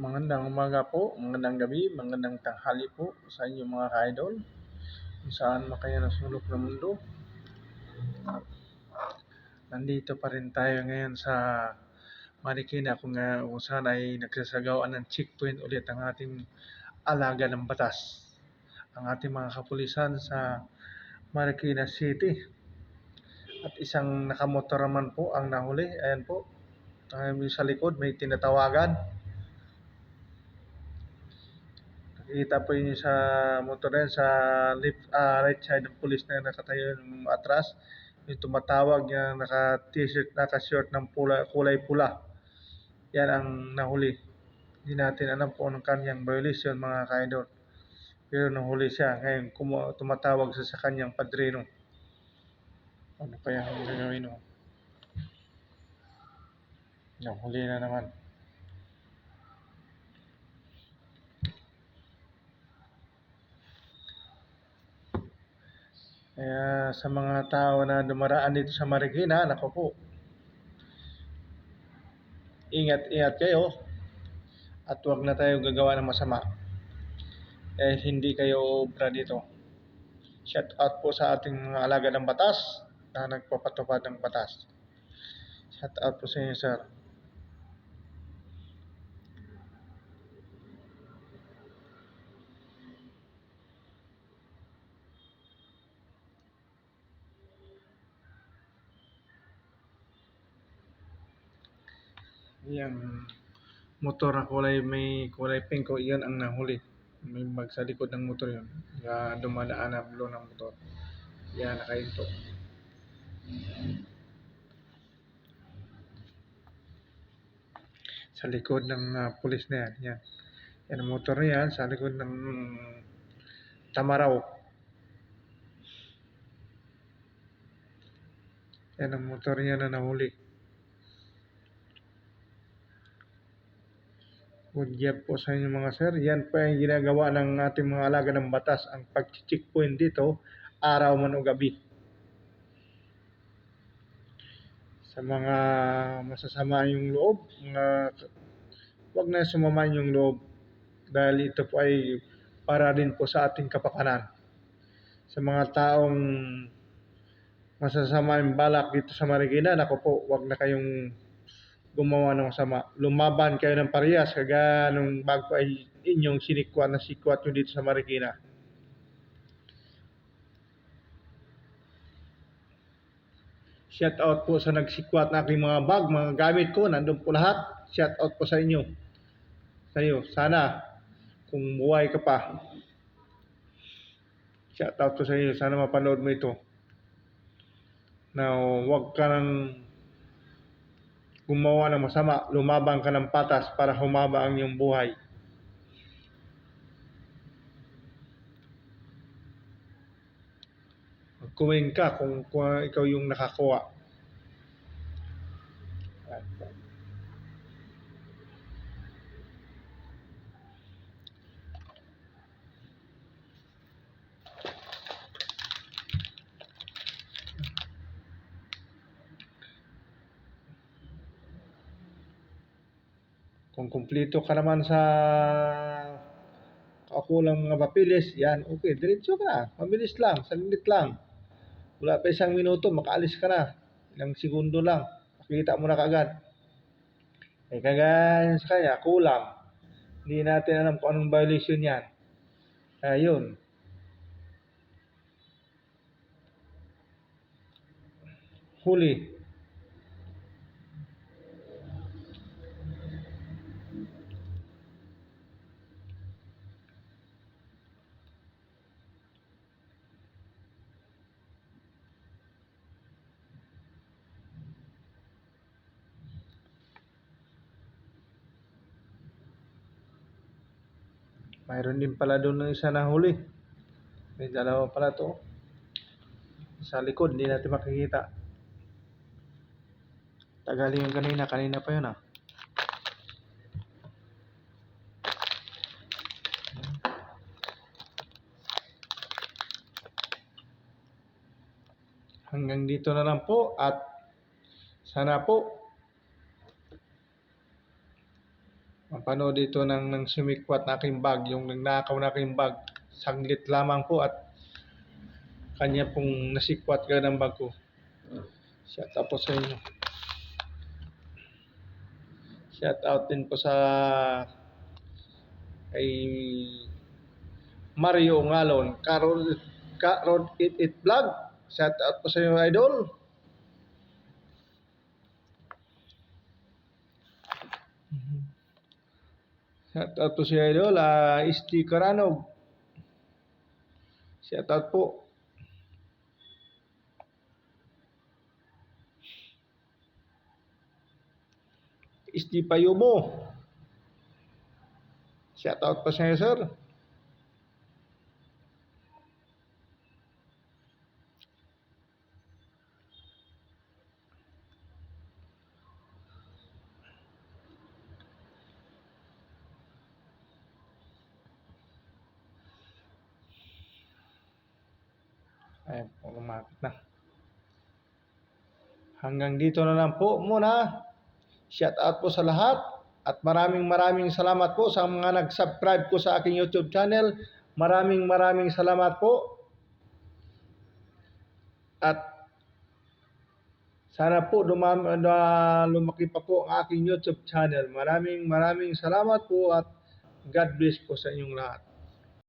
Magandang umaga po, magandang gabi, magandang tanghali po sa inyo mga ka-idol. Saan man kayo nasulok ng mundo. Nandito pa rin tayo ngayon sa Marikina kung, uh, kung saan ay nagsasagawaan ng checkpoint ulit ang ating alaga ng batas. Ang ating mga kapulisan sa Marikina City. At isang nakamotor naman po ang nahuli. Ayan po. Sa likod may tinatawagan. Po yun sa motor na sa left, uh, right side ng police na nakatayo yung atras. Yung tumatawag niya naka-t-shirt, naka-shirt ng pula, kulay pula. Yan ang nahuli. Hindi natin alam kung anong kanyang violation mga kaidol. Pero nahuli siya. Ngayon kumu- tumatawag sa, sa kanyang padrino. Ano kaya ang gagawin mo? Nahuli na naman. Kaya sa mga tao na dumaraan dito sa Marikina, nako po, ingat-ingat kayo at huwag na tayo gagawa ng masama. Eh, hindi kayo obra dito. Shout out po sa ating mga alaga ng batas na nagpapatupad ng batas. Shout out po sa inyo, sir. Yan. Motor na kulay may kulay pink ko, yan ang nahuli. May bag sa likod ng motor yun. Kaya dumadaan na blow ng motor. Yan, nakahinto. Sa likod ng uh, pulis na yan. Yan. Yan ang motor na yan sa likod ng Tamaraw. Yan ang motor niya na nahuli. Good job po sa inyo mga sir. Yan pa yung ginagawa ng ating mga alaga ng batas. Ang pag-checkpoint dito, araw man o gabi. Sa mga masasama yung loob, mga, wag na sumama yung loob. Dahil ito po ay para din po sa ating kapakanan. Sa mga taong masasama yung balak dito sa Marikina, nako po, wag na kayong gumawa ng masama. Lumaban kayo ng parehas kagaya nung bago ay inyong sinikwat na sikwat nyo dito sa Marikina. Shout out po sa nagsikwat na aking mga bag, mga gamit ko, nandun po lahat. Shout out po sa inyo. Sa inyo. Sana, kung buhay ka pa, shout out po sa inyo. Sana mapanood mo ito. Now, wag ka nang gumawa ng masama, lumabang ka ng patas para humaba ang iyong buhay. Magkumain ka kung, kung ikaw yung nakakuha. Kung kumpleto ka naman sa kakulang mga papilis, yan, okay, diretso ka na. Mabilis lang, saglit lang. Wala pa isang minuto, makaalis ka na. Ilang segundo lang, makikita mo na kagad. Eh, kagaya sa kanya, kulang. Hindi natin alam kung anong violation yan. Ayun. Huli. Mayroon din pala doon ng isa na huli. May dalawa pala to. Sa likod, hindi natin makikita. Tagali yung kanina. Kanina pa yun ah. Hanggang dito na lang po at sana po Mapanood dito ng, ng sumikwat na aking bag, yung nagnakaw na aking bag. Saglit lamang po at kanya pong nasikwat ka ng bag ko. Shout out po sa inyo. Shout out din po sa kay Mario Ngalon, Carol Carol It It Vlog. Shout out po sa inyo idol. Shout out po si Idol, ah, ST Caranog. Shout out po. ST Payumo. Shout out po sa inyo, sir. Ay, lumapit na. Hanggang dito na lang po muna. Shout out po sa lahat. At maraming maraming salamat po sa mga nag-subscribe ko sa aking YouTube channel. Maraming maraming salamat po. At sana po dumam, lumaki pa po ang aking YouTube channel. Maraming maraming salamat po at God bless po sa inyong lahat.